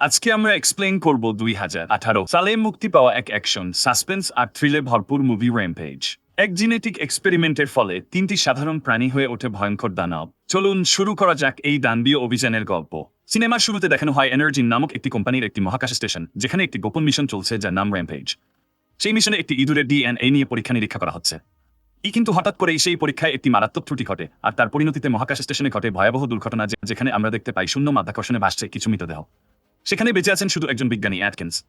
আজকে আমরা এক্সপ্লেন করব দুই হাজার আঠারো। সালে মুক্তি পাওয়া এক অ্যাকশন সাসপেন্স আর থ্রিলে ভরপুর মুভি র্যাম্পেজ এক জিনেটিক এক্সপেরিমেন্টের ফলে তিনটি সাধারণ প্রাণী হয়ে ওঠে ভয়ঙ্কর দানব। চলুন শুরু করা যাক এই দানবীয় অভিযানের গল্প। সিনেমার শুরুতে দেখানো হয় এনার্জি নামক একটি কোম্পানির একটি মহাকাশ স্টেশন, যেখানে একটি গোপন মিশন চলছে যার নাম র্যাম্পেজ সেই মিশনে একটি ইঁদুরের ডিএনএ নিয়ে পরীক্ষা নিরীক্ষা করা হচ্ছে। ই কিন্তু হঠাৎ করেই সেই পরীক্ষায় একটি মারাত্মক ত্রুটি ঘটে, আর তার পরিণতিতে মহাকাশ স্টেশনে ঘটে ভয়াবহ দুর্ঘটনা যেখানে আমরা দেখতে পাই শূন্য মাধ্যাকর্ষণে ভাসছে কিছু মৃতদেহ। সেখানে বেঁচে আছেন শুধু একজন বিজ্ঞানী, অ্যাটকিন্স।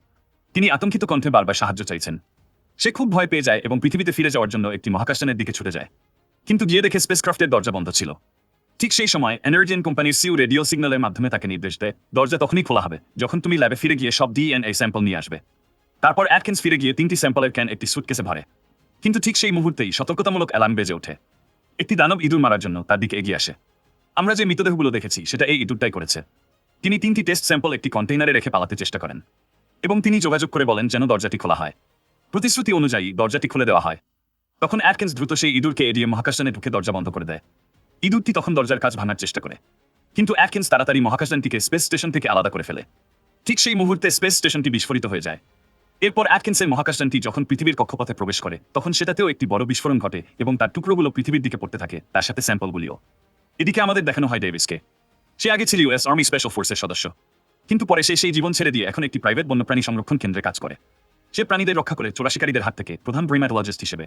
তিনি আতঙ্কিত কণ্ঠে বারবার সাহায্য চাইছেন। সে খুব ভয় পেয়ে যায় এবং পৃথিবীতে ফিরে যাওয়ার জন্য একটি মহাকাশযানের দিকে ছুটে যায়। কিন্তু গিয়ে দেখে স্পেসক্রাফটের দরজা বন্ধ ছিল। ঠিক সেই সময় এনার্জিয়ান কোম্পানির সিউ রেডিও সিগন্যালের মাধ্যমে তাকে নির্দেশ দেয়, দরজা তখনই খোলা হবে, যখন তুমি ল্যাবে ফিরে গিয়ে সব ডিএনএ স্যাম্পল নিয়ে আসবে। তারপর অ্যাটকিন্স ফিরে গিয়ে তিনটি স্যাম্পলের ক্যান একটি সুটকেসে ভরে। কিন্তু ঠিক সেই মুহূর্তেই সতর্কতামূলক অ্যালার্ম বেজে ওঠে। একটি দানব ইঁদুর মারার জন্য তার দিকে এগিয়ে আসে। আমরা যে মৃতদেহগুলো দেখেছি, সেটা এই ইঁদুরটাই করেছে। তিনি তিনটি টেস্ট স্যাম্পল একটি কন্টেইনারে রেখে পালাতে চেষ্টা করেন এবং তিনি যোগাযোগ করে বলেন যেন দরজাটি খোলা হয়। প্রতিশ্রুতি অনুযায়ী দরজাটি খুলে দেওয়া হয়। তখন অ্যাটকিন্স দ্রুত সেই ইঁদুরকে এড়িয়ে মহাকাশযানে ঢুকে দরজা বন্ধ করে দেয়। ইঁদুরটি তখন দরজার কাজ ভাঙার চেষ্টা করে। কিন্তু অ্যাটকিন্স তাড়াতাড়ি মহাকাশযানটিকে স্পেস স্টেশন থেকে আলাদা করে ফেলে। ঠিক সেই মুহূর্তে স্পেস স্টেশনটি বিস্ফোরিত হয়ে যায়। এরপর অ্যাটকিন্সের মহাকাশযানটি যখন পৃথিবীর কক্ষপথে প্রবেশ করে, তখন সেটাতেও একটি বড় বিস্ফোরণ ঘটে এবং তার টুকরোগুলো পৃথিবীর দিকে পড়তে থাকে, তার সাথে স্যাম্পলগুলিও। এদিকে আমাদের দেখানো হয় ডেভিসকে। সে আগে ছিল ইউএস আর্মি স্পেশাল ফোর্সের সদস্য। কিন্তু পরে সে সেই জীবন ছেড়ে দিয়ে এখন একটি প্রাইভেট বন্যপ্রাণী সংরক্ষণ কেন্দ্রে কাজ করে। সে প্রাণীদের রক্ষা করে চোরাশিকারীদের হাত থেকে প্রধান ব্রিম্যাটোলজিস্ট হিসেবে।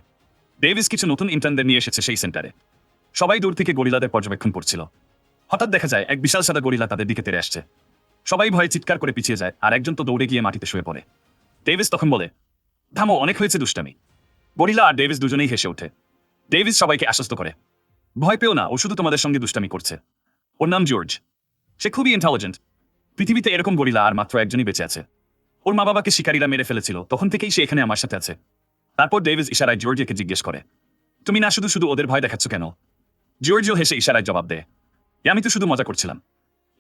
ডেভিস কিছু নতুন ইন্টার্নদের নিয়ে এসেছে সেই সেন্টারে। সবাই দূর থেকে গরিলাদের পর্যবেক্ষণ করছিল। হঠাৎ দেখা যায়, এক বিশাল সাদা গরিলা তাদের দিকে তেড়ে আসছে। সবাই ভয়ে চিৎকার করে পিছিয়ে যায় আর একজন তো দৌড়ে গিয়ে মাটিতে শুয়ে পড়ে। ডেভিস তখন বলে থামো অনেক হয়েছে দুষ্টামি। গরিলা আর ডেভিস দুজনেই হেসে ওঠে। ডেভিস সবাইকে আশ্বস্ত করে, ভয় পেও না ও শুধু তোমাদের সঙ্গে দুষ্টামি করছে। ওর নাম জর্জ সে খুবই ইন্টেলিজেন্ট পৃথিবীতে এরকম গরিলা আর মাত্র একজনই বেঁচে আছে। ওর মা বাবাকে শিকারীরা মেরে ফেলেছিল, তখন থেকেই সে এখানে আমার সাথে আছে। তারপর ডেভিস ইশারায় জর্জিয়াকে জিজ্ঞেস করে, তুমি না শুধু শুধু ওদের ভয় দেখাচ্ছ কেন? জর্জিও হেসে ইশারায় জবাব দেয়, "এ, আমি তো শুধু মজা করছিলাম।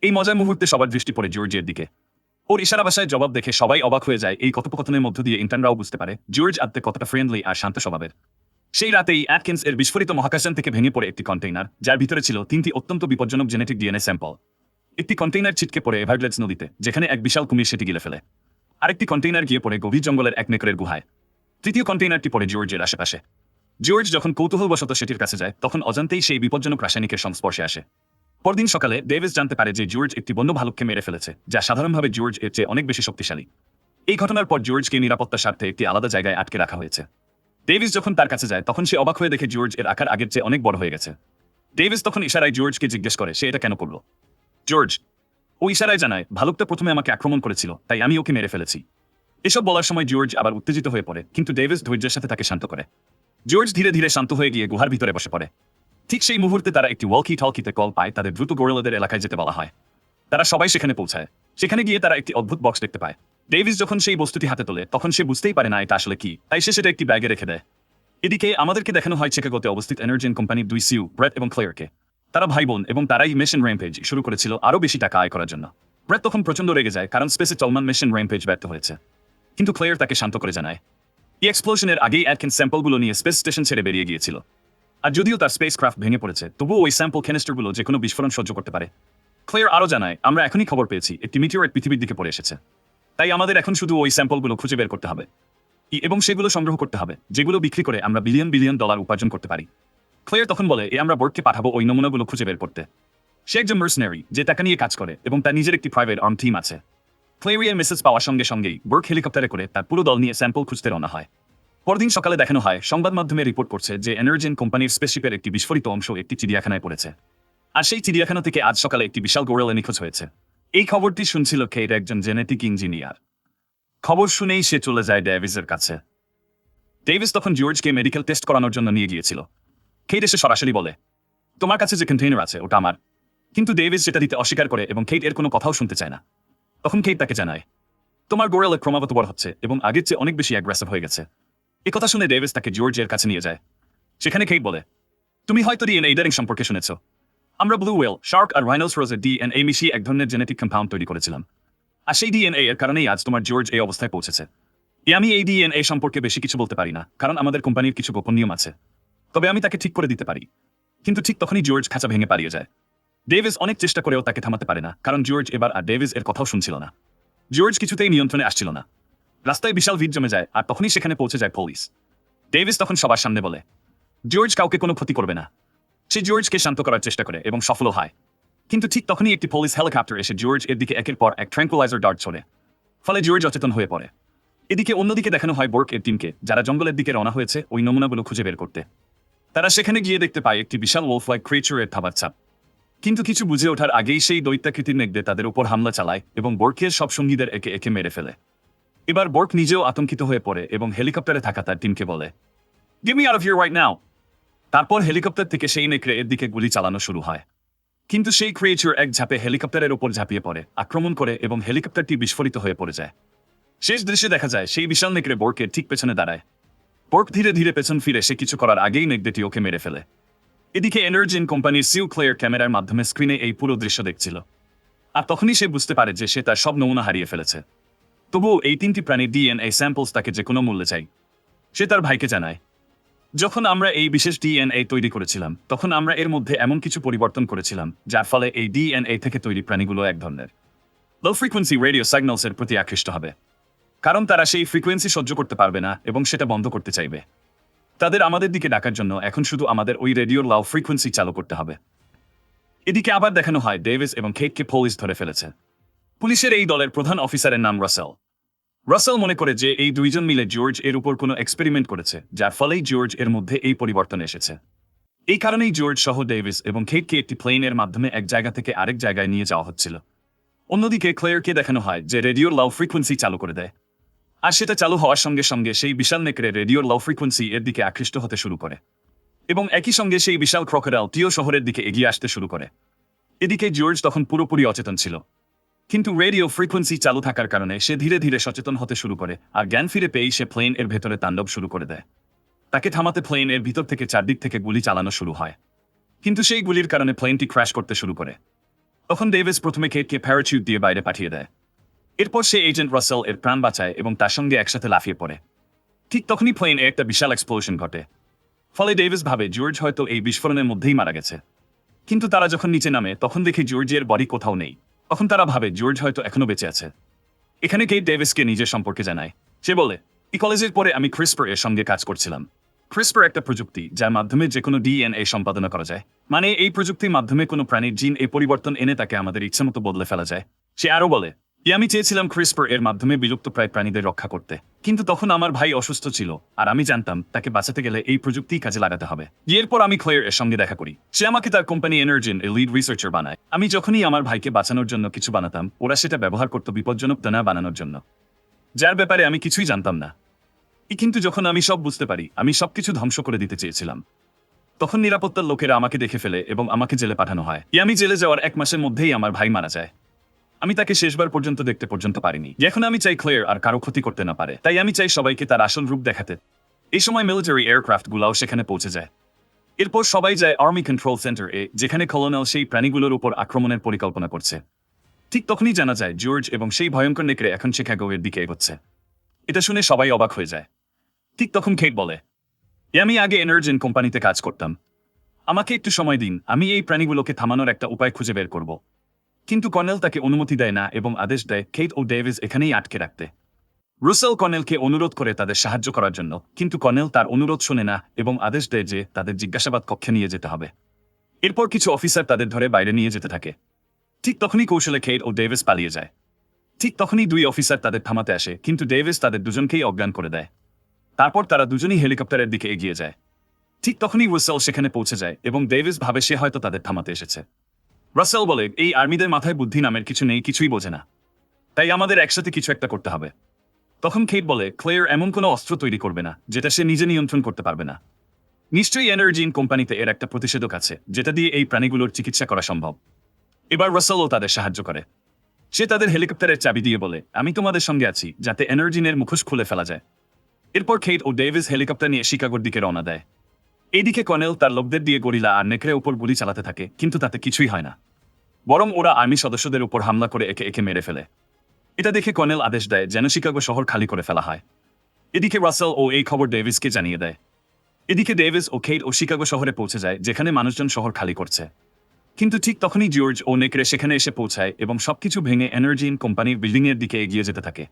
এই মজার মুহূর্তে সবার দৃষ্টি পড়ে জর্জিয়ার দিকে। ওর ইশারা ভাষায় জবাব দেখে সবাই অবাক হয়ে যায়, এই কথোপকথনের মধ্য দিয়ে ইন্টার্নরাও বুঝতে পারে জর্জ আদতে কতটা ফ্রেন্ডলি আর শান্ত স্বভাবের। সেই রাতেই অ্যাটকিন্স এর বিস্ফোরিত মহাকাশযান থেকে ভেঙে পড়ে একটি কন্টেইনার যার ভিতরে ছিল তিনটি অত্যন্ত বিপজ্জনক জেনেটিক ডিএনএ স্যাম্পল একটি কন্টেইনার ছিটকে পড়ে এভারগ্লেডস নদীতে, যেখানে এক বিশাল কুমির সেটি গিলে ফেলে। আরেকটি কন্টেইনার গিয়ে পড়ে গভীর জঙ্গলের এক নেকরের গুহায়। তৃতীয় কন্টেইনারটি পড়ে জর্জের আশেপাশে। জর্জ যখন কৌতূহলবশত সেটির কাছে যায়, তখন অজান্তেই সেই বিপজ্জনক রাসায়নিকের সংস্পর্শে আসে। পরদিন সকালে ডেভিস জানতে পারে যে জর্জ একটি বন্য ভালুককে মেরে ফেলেছে, যা সাধারণভাবে জর্জ এর চেয়ে অনেক বেশি শক্তিশালী। এই ঘটনার পর জর্জকে নিরাপত্তার স্বার্থে একটি আলাদা জায়গায় আটকে রাখা হয়েছে। ডেভিস যখন তার কাছে যায়, তখন সে অবাক হয়ে দেখে জর্জ এর আকার আগের চেয়ে অনেক বড় হয়ে গেছে। ডেভিস তখন ইশারায় জর্জকে জিজ্ঞেস করে, সে এটা কেন করল? জর্জ ও ইশারায় জানায় ভালুকটা প্রথমে আমাকে আক্রমণ করেছিল, তাই আমি ওকে মেরে ফেলেছি। এসব বলার সময় জর্জ আবার উত্তেজিত হয়ে পড়ে, কিন্তু ডেভিস ধৈর্যের সাথে তাকে শান্ত করে। জর্জ ধীরে ধীরে শান্ত হয়ে গিয়ে গুহার ভিতরে বসে পড়ে। ঠিক সেই মুহূর্তে তারা একটি ওয়ালকি টলকিতে কল পায়, তাদের দ্রুত গোরেলাদের এলাকায় যেতে বলা হয়। তারা সবাই সেখানে পৌঁছায়। সেখানে গিয়ে তারা একটি অদ্ভুত বক্স দেখতে পায়। ডেভিস যখন সেই বস্তুটি হাতে তোলে, তখন সে বুঝতেই পারে না এটা আসলে কি। তাই সে সেটা একটি ব্যাগে রেখে দেয়। এদিকে আমাদেরকে দেখানো হয় চিকাগোতে অবস্থিত এনার্জিন কোম্পানির দুই সিউ ব্রেট এবং ক্লেয়ারকে তারা ভাই বোন এবং তারাই মেশিন র্যাম্পেজ শুরু করেছিল আরও বেশি টাকা আয় করার জন্য। ব্রেট তখন প্রচণ্ড রেগে যায়, কারণ স্পেসে চলমান মেশিন র্যাম্পেজ ব্যর্থ হয়েছে। কিন্তু ক্লেয়ার তাকে শান্ত করে জানায়, এই এক্সপ্লোশনের আগেই অ্যাটকিন স্যাম্পলগুলো নিয়ে স্পেস স্টেশন ছেড়ে বেরিয়ে গিয়েছিল। আর যদিও তার স্পেস ক্রাফট ভেঙে পড়েছে, তবুও ওই স্যাম্পল ক্যানিস্টারগুলো যে কোনো বিস্ফোরণ সহ্য করতে পারে। ক্লেয়ার আরও জানায়, আমরা এখনই খবর পেয়েছি, একটি মিটিওরেট পৃথিবীর দিকে পড়ে এসেছে। তাই আমাদের এখন শুধু ওই স্যাম্পলগুলো খুঁজে বের করতে হবে। এবং সেগুলো সংগ্রহ করতে হবে, যেগুলো বিক্রি করে আমরা বিলিয়ন বিলিয়ন ডলার উপার্জন করতে পারি। ক্লেয়ার তখন বলে, এ, আমরা বোর্ডকে পাঠাবো ওই নমুনাগুলো খুঁজে বের করতে। সে একজন মার্সনারি যে টাকা নিয়ে কাজ করে, এবং তার নিজের একটি প্রাইভেট আর্ম টিম আছে। ক্লেরিয়ার মেসেজ পাওয়ার সঙ্গে সঙ্গেই বোর্ক হেলিকপ্টারে করে তার পুরো দল নিয়ে স্যাম্পল খুঁজতে রওনা হয়। পরদিন সকালে দেখানো হয়, সংবাদ মাধ্যমে রিপোর্ট করছে যে এনার্জিন কোম্পানির স্পেসশিপের একটি বিস্ফোরিত অংশ একটি চিড়িয়াখানায় পড়েছে। আর সেই চিড়িয়াখানা থেকে আজ সকালে একটি বিশাল গোরেলা নিখোঁজ হয়েছে। এই খবরটি শুনছিল কেট একজন জেনেটিক ইঞ্জিনিয়ার। খবর শুনেই সে চলে যায় ডেভিসের কাছে। ডেভিস তখন জর্জকে মেডিকেল টেস্ট করানোর জন্য নিয়ে গিয়েছিল। কেট এসে সরাসরি বলে, তোমার কাছে যে কন্টেইনার আছে, ওটা আমার। কিন্তু ডেভিস যেটা দিতে অস্বীকার করে এবং কেট এর কোনো কথাও শুনতে চায় না। তখন কেট তাকে জানায়, তোমার গোরেলা ক্রমাগত বড় হচ্ছে এবং আগের চেয়ে অনেক বেশি অ্যাগ্রেসিভ হয়ে গেছে। এ কথা শুনে ডেভিস তাকে জর্জের কাছে নিয়ে যায়। সেখানে কেট বলে, তুমি হয়তো ডিএনএ ইডারিং সম্পর্কে শুনেছ। আমরা ব্লু ওয়েল শার্ক আর রাইনোস রোজের ডিএনএ মিশিয়ে এক ধরনের জেনেটিক কম্পাউন্ড তৈরি করেছিলাম। আর সেই ডিএনএ এর কারণেই আজ তোমার জর্জ এই অবস্থায় পৌঁছেছে। আমি এই ডিএনএ সম্পর্কে বেশি কিছু বলতে পারি না, কারণ আমাদের কোম্পানির কিছু গোপন নিয়ম আছে। তবে আমি তাকে ঠিক করে দিতে পারি। কিন্তু ঠিক তখনই জর্জ খাঁচা ভেঙে পালিয়ে যায়। ডেভিস অনেক চেষ্টা করেও তাকে থামাতে পারে না, কারণ জর্জ এবার আর ডেভিস এর কথাও শুনছিল না। জর্জ কিছুতেই নিয়ন্ত্রণে আসছিল না। রাস্তায় বিশাল ভিড় জমে যায়, আর তখনই সেখানে পৌঁছে যায় পুলিশ ডেভিস তখন সবার সামনে বলে জর্জ কাউকে কোনো ক্ষতি করবে না। সে জর্জকে শান্ত করার চেষ্টা করে এবং সফলও হয়। কিন্তু ঠিক তখনই একটি পুলিশ হেলিকপ্টার এসে জর্জ এর দিকে একের পর এক ট্র্যাঙ্কুলাইজার ডার্ট ছোড়ে ফলে জর্জ অচেতন হয়ে পড়ে। এদিকে অন্যদিকে দেখানো হয় বোর্ক এর টিমকে, যারা জঙ্গলের দিকে রওনা হয়েছে ওই নমুনাগুলো খুঁজে বের করতে। তারা সেখানে গিয়ে দেখতে পায় একটি বিশাল ওলফ লাইক ক্রিয়েচারের থাবার চাপ কিন্তু কিছু বুঝে ওঠার আগেই সেই দৈত্যাকৃতির মেঘদে তাদের উপর হামলা চালায় এবং বোর্কের সব সঙ্গীদের একে একে মেরে ফেলে। এবার বোর্ক নিজেও আতঙ্কিত হয়ে পড়ে এবং হেলিকপ্টারে থাকা তার টিমকে বলে give me out of your right now তারপর হেলিকপ্টার থেকে সেই নেকড়ে এর দিকে গুলি চালানো শুরু হয়। কিন্তু সেই ক্রিয়েচার এক ঝাপে হেলিকপ্টারের উপর ঝাঁপিয়ে পড়ে, আক্রমণ করে এবং হেলিকপ্টারটি বিস্ফোরিত হয়ে পড়ে যায়। শেষ দৃশ্যে দেখা যায়, সেই বিশাল নেকড়ে বোর্কের ঠিক পেছনে দাঁড়ায়। বোর্ক ধীরে ধীরে পেছন ফিরে, সে কিছু করার আগেই নেকড়েটি ওকে মেরে ফেলে। এদিকে এনার্জিন কোম্পানির সিউ ক্লেয়ার ক্যামেরার মাধ্যমে স্ক্রিনে এই পুরো দৃশ্য দেখছিল। আর তখনই সে বুঝতে পারে যে সে তার সব নমুনা হারিয়ে ফেলেছে। তবুও এই তিনটি প্রাণীর ডিএনএ স্যাম্পলস তাকে যে কোনো মূল্যে চাই। সে তার ভাইকে জানায় যখন আমরা এই বিশেষ ডিএনএ তৈরি করেছিলাম, তখন আমরা এর মধ্যে এমন কিছু পরিবর্তন করেছিলাম, যার ফলে এই ডিএনএ থেকে তৈরি প্রাণীগুলো এক ধরনের। লো ফ্রিকোয়েন্সি রেডিও সিগন্যালসের প্রতি আকৃষ্ট হবে, কারণ তারা সেই ফ্রিকোয়েন্সি সহ্য করতে পারবে না এবং সেটা বন্ধ করতে চাইবে। তাদের আমাদের দিকে ডাকার জন্য এখন শুধু আমাদের ওই রেডিওর লাউ ফ্রিকোয়েন্সি চালু করতে হবে। এদিকে আবার দেখানো হয় ডেভিস এবং কেটকে পুলিশ ধরে ফেলেছে। পুলিশের এই দলের প্রধান অফিসারের নাম রাসেল রাসেল মনে করে যে এই দুইজন মিলে জর্জ এর উপর কোনো এক্সপেরিমেন্ট করেছে, যার ফলেই জর্জ এর মধ্যে এই পরিবর্তন এসেছে। এই কারণেই জর্জ সহ ডেভিস এবং খেটকে একটি প্লেনের মাধ্যমে এক জায়গা থেকে আরেক জায়গায় নিয়ে যাওয়া হচ্ছিল। অন্যদিকে ক্লেয়ারকে দেখানো হয় যে রেডিওর লাউ ফ্রিকোয়েন্সি চালু করে দেয়। আর সেটা চালু হওয়ার সঙ্গে সঙ্গে সেই বিশাল নেকড়ে রেডিওর লো ফ্রিকোয়েন্সি এর দিকে আকৃষ্ট হতে শুরু করে এবং একই সঙ্গে সেই বিশাল ক্রকোডাল টিও শহরের দিকে এগিয়ে আসতে শুরু করে। এদিকে জর্জ তখন পুরোপুরি অচেতন ছিল। কিন্তু রেডিও ফ্রিকোয়েন্সি চালু থাকার কারণে সে ধীরে ধীরে সচেতন হতে শুরু করে আর জ্ঞান ফিরে পেয়েই সে প্লেন এর ভেতরে তাণ্ডব শুরু করে দেয়। তাকে থামাতে প্লেন এর ভিতর থেকে চারদিক থেকে গুলি চালানো শুরু হয়। কিন্তু সেই গুলির কারণে প্লেনটি ক্র্যাশ করতে শুরু করে। তখন ডেভিস প্রথমে কেটকে প্যারাচুট দিয়ে বাইরে পাঠিয়ে দেয়। এরপর সে এজেন্ট রাসেল এর প্রাণ বাঁচায় এবং তার সঙ্গে একসাথে লাফিয়ে পড়ে। ঠিক তখনই প্লেনে একটা বিশাল এক্সপ্লোশন ঘটে। ফলে ডেভিস ভাবে জর্জ হয়তো এই বিস্ফোরণের মধ্যেই মারা গেছে। কিন্তু তারা যখন নিচে নামে, তখন দেখে জর্জের বডি কোথাও নেই। তখন তারা ভাবে জর্জ হয়তো এখনও বেঁচে আছে। এখানে কেট ডেভিসকে নিজের সম্পর্কে জানায়। সে বলে, এই কলেজের পরে আমি ক্রিসপার এর সঙ্গে কাজ করছিলাম। ক্রিসপার একটা প্রযুক্তি যার মাধ্যমে যে কোনো ডিএনএ সম্পাদনা করা যায়। মানে এই প্রযুক্তির মাধ্যমে কোনো প্রাণীর জিন এই পরিবর্তন এনে তাকে আমাদের ইচ্ছামতো বদলে ফেলা যায়। সে আরও বলে "এ আমি চেয়েছিলাম ক্রিসপার এর মাধ্যমে বিলুপ্ত প্রায় প্রাণীদের রক্ষা করতে। কিন্তু তখন আমার ভাই অসুস্থ ছিল, আর আমি জানতাম তাকে বাঁচাতে গেলে এই প্রযুক্তি কাজে লাগাতে হবে। এরপর আমি ক্লেয়ার এর সঙ্গে দেখা করি। সে আমাকে তার কোম্পানি এনার্জিন লিড রিসার্চার বানায়। আমি যখনই আমার ভাইকে বাঁচানোর জন্য কিছু বানাতাম, ওরা সেটা ব্যবহার করতো বিপজ্জনক দানা বানানোর জন্য। যার ব্যাপারে আমি কিছুই জানতাম না। কিন্তু যখন আমি সব বুঝতে পারি, আমি সবকিছু ধ্বংস করে দিতে চেয়েছিলাম। তখন নিরাপত্তার লোকেরা আমাকে দেখে ফেলে এবং আমাকে জেলে পাঠানো হয়। আমি জেলে যাওয়ার এক মাসের মধ্যেই আমার ভাই মারা যায়। আমি তাকে শেষবার পর্যন্ত দেখতে পর্যন্ত পারিনি। এখন আমি চাই ক্লিয়ার আর কারও ক্ষতি করতে না পারে, তাই আমি চাই সবাইকে তার আসল রূপ দেখাতে। এই সময় মিলিটারি এয়ারক্রাফট গুলাও সেখানে পৌঁছে যায়। এরপর সবাই যায় আর্মি কন্ট্রোল সেন্টার এ, যেখানে কলোনেল সেই প্রাণীগুলোর উপর আক্রমণের পরিকল্পনা করছে। ঠিক তখনই জানা যায় জর্জ এবং সেই ভয়ঙ্কর নেকড়ে এখন শিকাগো এর দিকে এগোচ্ছে। এটা শুনে সবাই অবাক হয়ে যায়। ঠিক তখন খেট বলে, "এ, আমি আগে এনার্জিন কোম্পানিতে কাজ করতাম। আমাকে একটু সময় দিন, আমি এই প্রাণীগুলোকে থামানোর একটা উপায় খুঁজে বের করব। কিন্তু কর্নেল তাকে অনুমতি দেয় না এবং আদেশ দেয় কেট ও ডেভিস এখানেই আটকে রাখতে। রুসেল কর্নেলকে অনুরোধ করে তাদের সাহায্য করার জন্য, কিন্তু কর্নেল তার অনুরোধ শোনে না এবং আদেশ দেয় যে তাদের জিজ্ঞাসাবাদ কক্ষে নিয়ে যেতে হবে। এরপর কিছু অফিসার তাদের ধরে বাইরে নিয়ে যেতে থাকে। ঠিক তখনই কৌশলে কেট ও ডেভিস পালিয়ে যায়। ঠিক তখনই দুই অফিসার তাদের থামাতে আসে, কিন্তু ডেভিস তাদের দুজনকেই অজ্ঞান করে দেয়। তারপর তারা দুজনই হেলিকপ্টারের দিকে এগিয়ে যায়। ঠিক তখনই রুসেল সেখানে পৌঁছে যায় এবং ডেভিস ভাবে সে হয়তো তাদের থামাতে এসেছে। রাসেল বলে, এই আর্মিদের মাথায় বুদ্ধি নামের কিছু নেই, কিছুই বোঝে না। তাই আমাদের একসাথে কিছু একটা করতে হবে। তখন খেট বলে, ক্লেয়ার এমন কোনো অস্ত্র তৈরি করবে না, যেটা সে নিজে নিয়ন্ত্রণ করতে পারবে না। নিশ্চয়ই এনার্জিন কোম্পানিতে এর একটা প্রতিষেধক আছে, যেটা দিয়ে এই প্রাণীগুলোর চিকিৎসা করা সম্ভব। এবার রাসেলও তাদের সাহায্য করে। সে তাদের হেলিকপ্টারের চাবি দিয়ে বলে, আমি তোমাদের সঙ্গে আছি, যাতে এনার্জিনের মুখোশ খুলে ফেলা যায়। এরপর খেট ও ডেভিস হেলিকপ্টার নিয়ে শিকাগোর দিকে রওনা দেয়। এইদিকে কনেল তার লোকদের দিয়ে গরিলা আর নেকড়ে উপর গুলি চালাতে থাকে, কিন্তু তাতে কিছুই হয় না। বরং ওরা আর্মি সদস্যদের উপর হামলা করে একে একে মেরে ফেলে। এটা দেখে কর্নেল আদেশ দেয় যেন শিকাগো শহর খালি করে ফেলা হয়। এদিকে রাসেল ও এই খবর ডেভিসকে জানিয়ে দেয়। এদিকে ডেভিস ও খেট ও শিকাগো শহরে পৌঁছে যায়, যেখানে মানুষজন শহর খালি করছে। কিন্তু ঠিক তখনই জর্জ ও নেকড়ে সেখানে এসে পৌঁছায় এবং সবকিছু ভেঙে এনার্জি ইন কোম্পানির বিল্ডিংয়ের দিকে এগিয়ে যেতে থাকে।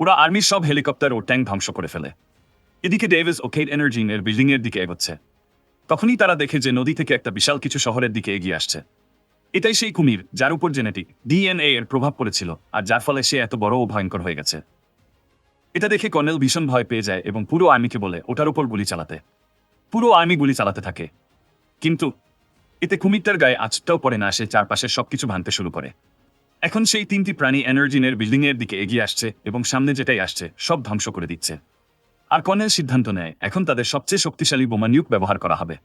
ওরা আর্মির সব হেলিকপ্টার ও ট্যাঙ্ক ধ্বংস করে ফেলে। এদিকে ডেভিস ও কেট এনার্জিনের বিল্ডিংয়ের দিকে এগোচ্ছে। তখনই তারা দেখে যে নদী থেকে একটা বিশাল কিছু শহরের দিকে এগিয়ে আসছে। এটাই সেই কুমির, যার উপর জেনেটিক ডিএনএ এর প্রভাব পড়েছিল আর যার ফলে সে এত বড় ও ভয়ঙ্কর হয়ে গেছে। এটা দেখে কর্নেল ভীষণ ভয় পেয়ে যায় এবং পুরো আর্মিকে বলে ওটার উপর গুলি চালাতে। পুরো আর্মি গুলি চালাতে থাকে। কিন্তু এতে কুমিরটার গায়ে আঁচটাও পড়ে না, সে চারপাশের সবকিছু ভাঙতে শুরু করে। এখন সেই তিনটি প্রাণী এনার্জিনের বিল্ডিংয়ের দিকে এগিয়ে আসছে এবং সামনে যেটাই আসছে, সব ধ্বংস করে দিচ্ছে। আর কর্নেল সিদ্ধান্ত নেয়, এখন তাদের সবচেয়ে শক্তিশালী বোমা নিউক ব্যবহার করা হবে।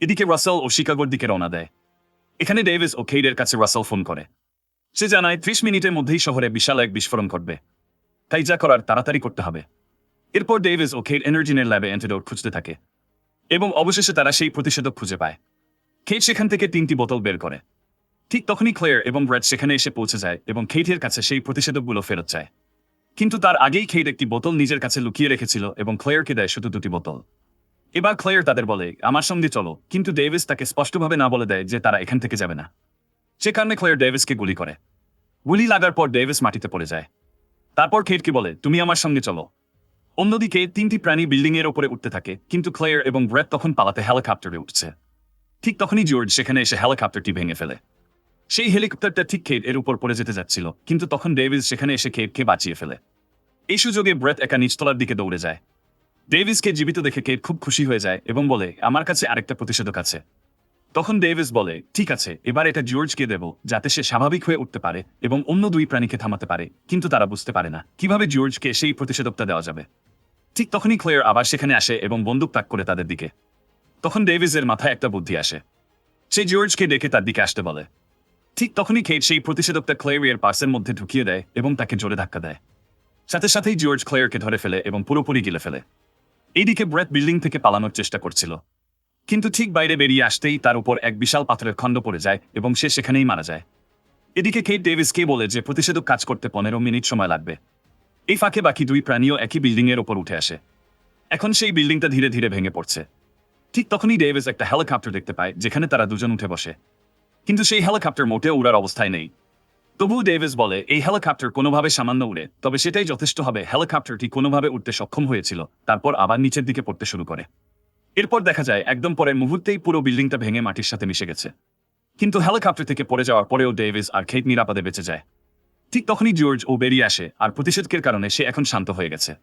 এদিকে রাসেল ও শিকাগোর দিকে রওনা দেয়। এখানে ডেভিস ও কেইডের কাছে রাসেল ফোন করে। সে জানায়, ত্রিশ মিনিটের মধ্যেই শহরে বিশাল এক বিস্ফোরণ ঘটবে। তাই যা করার তাড়াতাড়ি করতে হবে। এরপর ডেভিস ও কেইড এনার্জিনের ল্যাবে অ্যান্টিডোট খুঁজতে থাকে এবং অবশেষে তারা সেই প্রতিষেধক খুঁজে পায়। কেইট সেখান থেকে তিনটি বোতল বের করে। ঠিক তখনই ক্লেয়ার এবং ব্র্যাড সেখানে এসে পৌঁছে যায় এবং খেইটের কাছে সেই প্রতিষেধকগুলো ফেরত চায় কিন্তু তার আগেই খেইট একটি বোতল নিজের কাছে লুকিয়ে রেখেছিল এবং ক্লেয়ারকে দেয় শুধু দুটি বোতল। এবার ক্লেয়ার তাদের বলে, আমার সঙ্গে চলো। কিন্তু ডেভিস তাকে স্পষ্টভাবে না বলে দেয় যে তারা এখান থেকে যাবে না। সে কারণে ক্লেয়ার ডেভিসকে গুলি করে। গুলি লাগার পর ডেভিস মাটিতে পড়ে যায়। তারপর খেটকে বলে, তুমি আমার সঙ্গে চলো। অন্যদিকে তিনটি প্রাণী বিল্ডিংয়ের ওপরে উঠতে থাকে, কিন্তু ক্লেয়ার এবং ব্রেড তখন পালাতে হেলিকপ্টারে উঠছে। ঠিক তখনই জর্জ সেখানে এসে হেলিকপ্টারটি ভেঙে ফেলে। সেই হেলিকপ্টারটা ঠিক কেট এর উপর পড়ে যেতে যাচ্ছিল, কিন্তু তখন ডেভিস সেখানে এসে কেটকে বাঁচিয়ে ফেলে। এই সুযোগে ব্রেট একা নিচতলার দিকে দৌড়ে যায়। ডেভিসকে জীবিত দেখে কেট খুব খুশি হয়ে যায় এবং বলে, আমার কাছে আরেকটা প্রতিষেধক আছে। তখন ডেভিস বলে, ঠিক আছে, এবার এটা জর্জকে দেব, যাতে সে স্বাভাবিক হয়ে উঠতে পারে এবং অন্য দুই প্রাণীকে থামাতে পারে, কিন্তু তারা বুঝতে পারে না। কীভাবে জর্জকে সেই প্রতিষেধকটা দেওয়া যাবে? ঠিক তখনই ক্লেয়ার আবার সেখানে আসে এবং বন্দুক তাক করে তাদের দিকে। তখন ডেভিসের মাথায় একটা বুদ্ধি আসে। সে জর্জকে ডেকে তার দিকে আসতে বলে ঠিক তখনই কেট সেই প্রতিষেধকটা ক্লেয়ারের পার্সের মধ্যে ঢুকিয়ে দেয় এবং তাকে জোরে ধাক্কা দেয়। সাথে সাথেই জর্জ ক্লেয়ারকে ধরে ফেলে এবং পুরোপুরি গিলে ফেলে। এইদিকে ব্রেথ বিল্ডিং থেকে পালানোর চেষ্টা করছিল। কিন্তু ঠিক বাইরে বেরিয়ে আসতেই তার উপর এক বিশাল পাথরের খণ্ড পড়ে যায় এবং সে সেখানেই মারা যায়। এদিকে কেট ডেভিসকে বলে যে প্রতিষেধক কাজ করতে পনেরো মিনিট সময় লাগবে। এই ফাঁকে বাকি দুই প্রাণীও একই বিল্ডিং এর ওপর উঠে আসে। এখন সেই বিল্ডিংটা ধীরে ধীরে ভেঙে পড়ছে। ঠিক তখনই ডেভিস একটা হেলিকপ্টার দেখতে পায়, যেখানে তারা দুজন উঠে বসে। কিন্তু সেই হেলিকপ্টার মোটেও উড়ার অবস্থায় নেই। তবুও ডেভিস বলে, এই হেলিকপ্টার কোনোভাবে সামান্য উড়ে, তবে সেটাই যথেষ্ট হবে। হেলিকপ্টারটি কোনোভাবে উঠতে সক্ষম হয়েছিল, তারপর আবার নিচের দিকে পড়তে শুরু করে। এরপর দেখা যায়, একদম পরের মুহূর্তেই পুরো বিল্ডিংটা ভেঙে মাটির সাথে মিশে গেছে। কিন্তু হেলিকপ্টার থেকে পড়ে যাওয়ার পরেও ডেভিস আর খেত নিরাপদে বেঁচে যায়। ঠিক তখনই জর্জ ও বেরিয়ে আসে, আর প্রতিষেধকের কারণে সে এখন শান্ত হয়ে গেছে।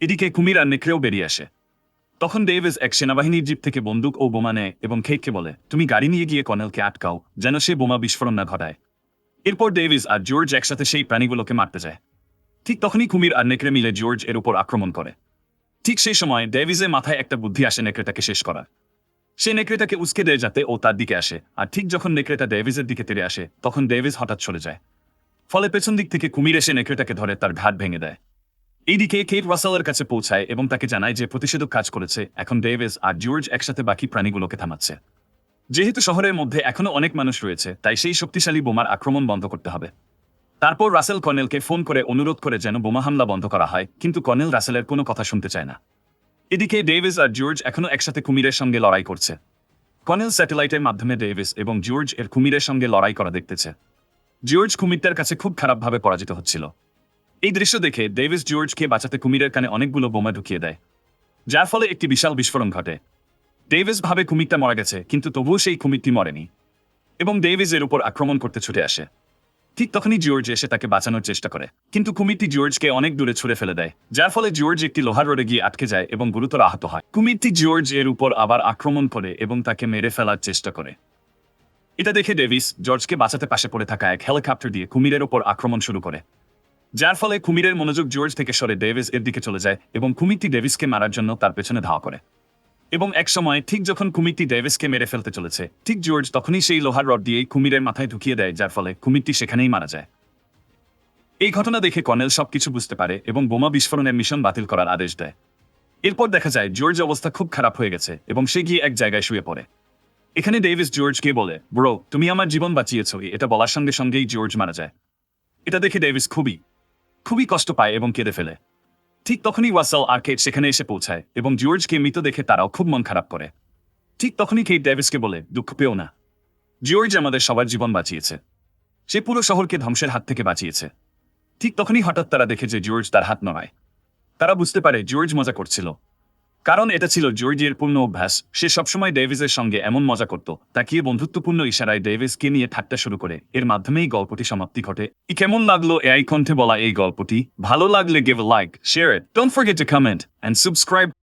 এদিকে কুমির আর নেকড়েও বেরিয়ে আসে। তখন ডেভিস এক সেনাবাহিনীর জিপ থেকে বন্দুক ও বোমা নেয় এবং খেটকে বলে, তুমি গাড়ি নিয়ে গিয়ে কর্নেলকে আটকাও, যেন সে বোমা বিস্ফোরণ না ঘটায়। এরপর ডেভিস আর জর্জ একসাথে সেই প্রাণীগুলোকে মারতে যায়। ঠিক তখনই কুমির আর নেকড়ে মিলে জর্জ এর উপর আক্রমণ করে। ঠিক সেই সময় ডেভিসের মাথায় একটা বুদ্ধি আসে নেকড়েটাকে শেষ করার। সে নেকড়েটাকে উস্কে দেয় যাতে ও তার দিকে আসে, আর ঠিক যখন নেকড়েটা ডেভিসের দিকে তেড়ে আসে, তখন ডেভিস হঠাৎ চলে যায়। ফলে পেছন দিক থেকে কুমির এসে নেকড়েটাকে ধরে, তার ঘাট ভেঙে দেয়। এইদিকে কেট রাসেলের কাছে পৌঁছায় এবং তাকে জানায় যে প্রতিষেধক কাজ করেছে। এখন ডেভিস আর জর্জ একসাথে বাকি প্রাণীগুলোকে থামাচ্ছে। যেহেতু শহরের মধ্যে এখনও অনেক মানুষ রয়েছে, তাই সেই শক্তিশালী বোমার আক্রমণ বন্ধ করতে হবে। তারপর রাসেল কর্নেলকে ফোন করে অনুরোধ করে যেন বোমা হামলা বন্ধ করা হয়, কিন্তু কর্নেল রাসেলের কোনো কথা শুনতে চায় না। এদিকে ডেভিস আর জর্জ এখনও একসাথে কুমিরের সঙ্গে লড়াই করছে। কর্নেল স্যাটেলাইটের মাধ্যমে ডেভিস এবং জর্জ এর কুমিরের সঙ্গে লড়াই করা দেখতেছে। জর্জ কুমিরটার কাছে খুব খারাপভাবে পরাজিত হচ্ছিল। এই দৃশ্য দেখে ডেভিস জর্জকে বাঁচাতে কুমিরের কানে অনেকগুলো বোমা ঢুকিয়ে দেয়, যার ফলে একটি বিশাল বিস্ফোরণ ঘটে। ডেভিস ভাবে কুমিরটা মারা গেছে, কিন্তু তবুও সেই কুমিরটি মরেনি এবং ডেভিস এর উপর আক্রমণ করতে ছুটে আসে। ঠিক তখনই জর্জ এসে তাকে বাঁচানোর চেষ্টা করে, কিন্তু কুমিরটি জর্জকে অনেক দূরে ছুড়ে ফেলে দেয়, যার ফলে জর্জ একটি লোহার রোডে গিয়ে আটকে যায় এবং গুরুতর আহত হয়। কুমিরটি জর্জ এর উপর আবার আক্রমণ করে এবং তাকে মেরে ফেলার চেষ্টা করে। এটা দেখে ডেভিস জর্জকে বাঁচাতে পাশে পড়ে থাকা এক হেলিকপ্টার দিয়ে কুমিরের ওপর আক্রমণ শুরু করে। যার ফলে কুমিরের মনোযোগ জর্জ থেকে সরে ডেভিস এর দিকে চলে যায় এবং কুমিরটি ডেভিসকে মারার জন্য তার পেছনে ধাওয়া করে। এবং এক সময় ঠিক যখন কুমিরটি ডেভিসকে মেরে ফেলতে চলেছে, ঠিক জর্জ তখনই সেই লোহার রড দিয়ে কুমিরের মাথায় ঢুকিয়ে দেয়, যার ফলে কুমিরটি সেখানেই মারা যায়। এই ঘটনা দেখে কর্নেল সবকিছু বুঝতে পারে এবং বোমা বিস্ফোরণের মিশন বাতিল করার আদেশ দেয়। এরপর দেখা যায় জর্জ অবস্থা খুব খারাপ হয়ে গেছে এবং সে গিয়ে এক জায়গায় শুয়ে পড়ে। এখানে ডেভিস জর্জকে বলে, ব্রো, তুমি আমার জীবন বাঁচিয়েছ, এটা বলার সঙ্গে সঙ্গেই জর্জ মারা যায়। এটা দেখে ডেভিস খুবই খুবই কষ্ট পায় এবং কেঁদে ফেলে। ঠিক তখনই ওয়াসেল আর কেট সেখানে এসে পৌঁছায় এবং জর্জকে মৃত দেখে তারাও খুব মন খারাপ করে। ঠিক তখনই কেট ডেভিসকে বলে, দুঃখ পেও না। জিওর্জ আমাদের সবার জীবন বাঁচিয়েছে। সে পুরো শহরকে ধ্বংসের হাত থেকে বাঁচিয়েছে। ঠিক তখনই হঠাৎ তারা দেখে যে জর্জ তার হাত নড়ায়। তারা বুঝতে পারে জর্জ মজা করছিল। কারণ এটা ছিল জর্জিয়ের পূর্ণ অভ্যাস। সে সবসময় ডেভিসের সঙ্গে এমন মজা করত, তাকিয়ে বন্ধুত্বপূর্ণ ইশারায় ডেভিসকে নিয়ে থাকতে শুরু করে। এর মাধ্যমেই গল্পটি সমাপ্তি ঘটে। ই কেমন লাগল এআই কণ্ঠে বলা এই গল্পটি? ভালো লাগলে give like share don't forget to comment and subscribe